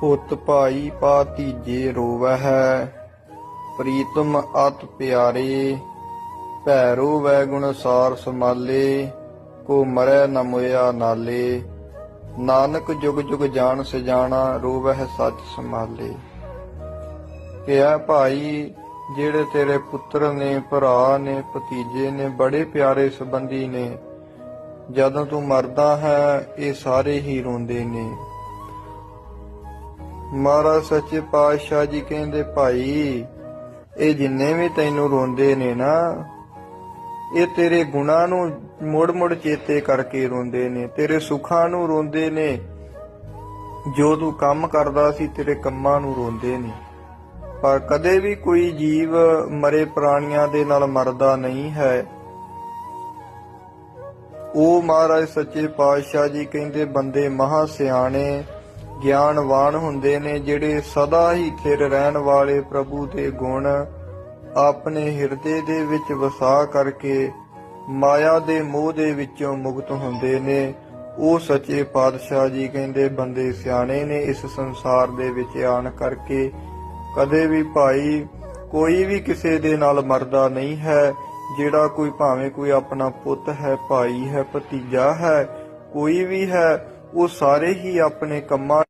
ਪੁੱਤ ਭਾਈ ਪਾ ਤੀਜੇ ਰੋਵਹਿ, ਪ੍ਰੀਤਮ ਅਤ ਪਿਆਰੇ, ਭੈਰੋ ਵੈ ਗੁਣ ਸਾਰ ਸਮਾਲੇ ਕੋ ਮਰੈ ਨ ਮੁਇਆ ਨਾਲੇ। ਨਾਨਕ ਜੁਗ ਜੁਗ ਜਾਣ ਸਜਾਣਾ, ਰੋਵਹਿ ਸੱਚ ਸਮਾਲੇ ਕਿਹਾ ਭਾਈ, ਜਿਹੜੇ ਤੇਰੇ ਪੁੱਤਰ ਨੇ, ਭਰਾ ਨੇ, ਭਤੀਜੇ ਨੇ, ਬੜੇ ਪਿਆਰੇ ਸਬੰਧੀ ਨੇ, ਜਦੋਂ ਤੂੰ ਮਰਦਾ ਹੈ, ਇਹ ਸਾਰੇ ਹੀ ਰੋਂਦੇ ਨੇ। ਮਹਾਰਾਜ ਸੱਚੇ ਪਾਤਸ਼ਾਹ ਜੀ ਕਹਿੰਦੇ, ਭਾਈ, ਇਹ ਜਿੰਨੇ ਵੀ ਤੈਨੂੰ ਰੋਂਦੇ ਨੇ ਨਾ, ਇਹ ਤੇਰੇ ਗੁਨਾਹ ਨੂੰ ਮੁੜ ਮੁੜ ਚੇਤੇ ਕਰਕੇ ਰੋਂਦੇ ਨੇ, ਤੇਰੇ ਸੁੱਖਾਂ ਨੂੰ ਰੋਂਦੇ ਨੇ, ਜੋ ਤੂੰ ਕੰਮ ਕਰਦਾ ਸੀ ਤੇਰੇ ਕੰਮਾਂ ਨੂੰ ਰੋਂਦੇ ਨੇ। ਪਰ ਕਦੇ ਵੀ ਕੋਈ ਜੀਵ ਮਰੇ ਪ੍ਰਾਣੀਆਂ ਦੇ ਨਾਲ ਮਰਦਾ ਨਹੀਂ ਹੈ। ਉਹ ਮਹਾਰਾਜ ਸੱਚੇ ਪਾਤਸ਼ਾਹ ਜੀ ਕਹਿੰਦੇ, ਬੰਦੇ ਮਹਾ ਸਿਆਣੇ ਗਿਆਨਵਾਨ ਹੁੰਦੇ ਨੇ ਜਿਹੜੇ ਸਦਾ ਹੀ ਥਿਰ ਰਹਿਣ ਵਾਲੇ ਪ੍ਰਭੂ ਦੇ ਗੁਣ ਆਪਣੇ ਹਿਰਦੇ ਦੇ ਵਿੱਚ ਵਸਾ ਕਰਕੇ ਮਾਇਆ ਦੇ ਮੋਹ ਦੇ ਵਿੱਚੋਂ ਮੁਕਤ ਹੁੰਦੇ ਨੇ। ਉਹ ਸੱਚੇ ਪਾਤਸ਼ਾਹ ਜੀ ਕਹਿੰਦੇ, ਬੰਦੇ ਸਿਆਣੇ ਨੇ ਇਸ ਸੰਸਾਰ ਦੇ ਵਿੱਚ ਆਣ ਕਰਕੇ ਕਦੇ ਵੀ ਭਾਈ ਕੋਈ ਵੀ ਕਿਸੇ ਦੇ ਨਾਲ ਮਰਦਾ ਨਹੀਂ ਹੈ। ਜਿਹੜਾ ਕੋਈ ਭਾਵੇਂ ਕੋਈ ਆਪਣਾ ਪੁੱਤ ਹੈ, ਭਾਈ ਹੈ, ਭਤੀਜਾ ਹੈ, ਕੋਈ ਵੀ ਹੈ, ਉਹ ਸਾਰੇ ਹੀ ਆਪਣੇ ਕੰਮਾਂ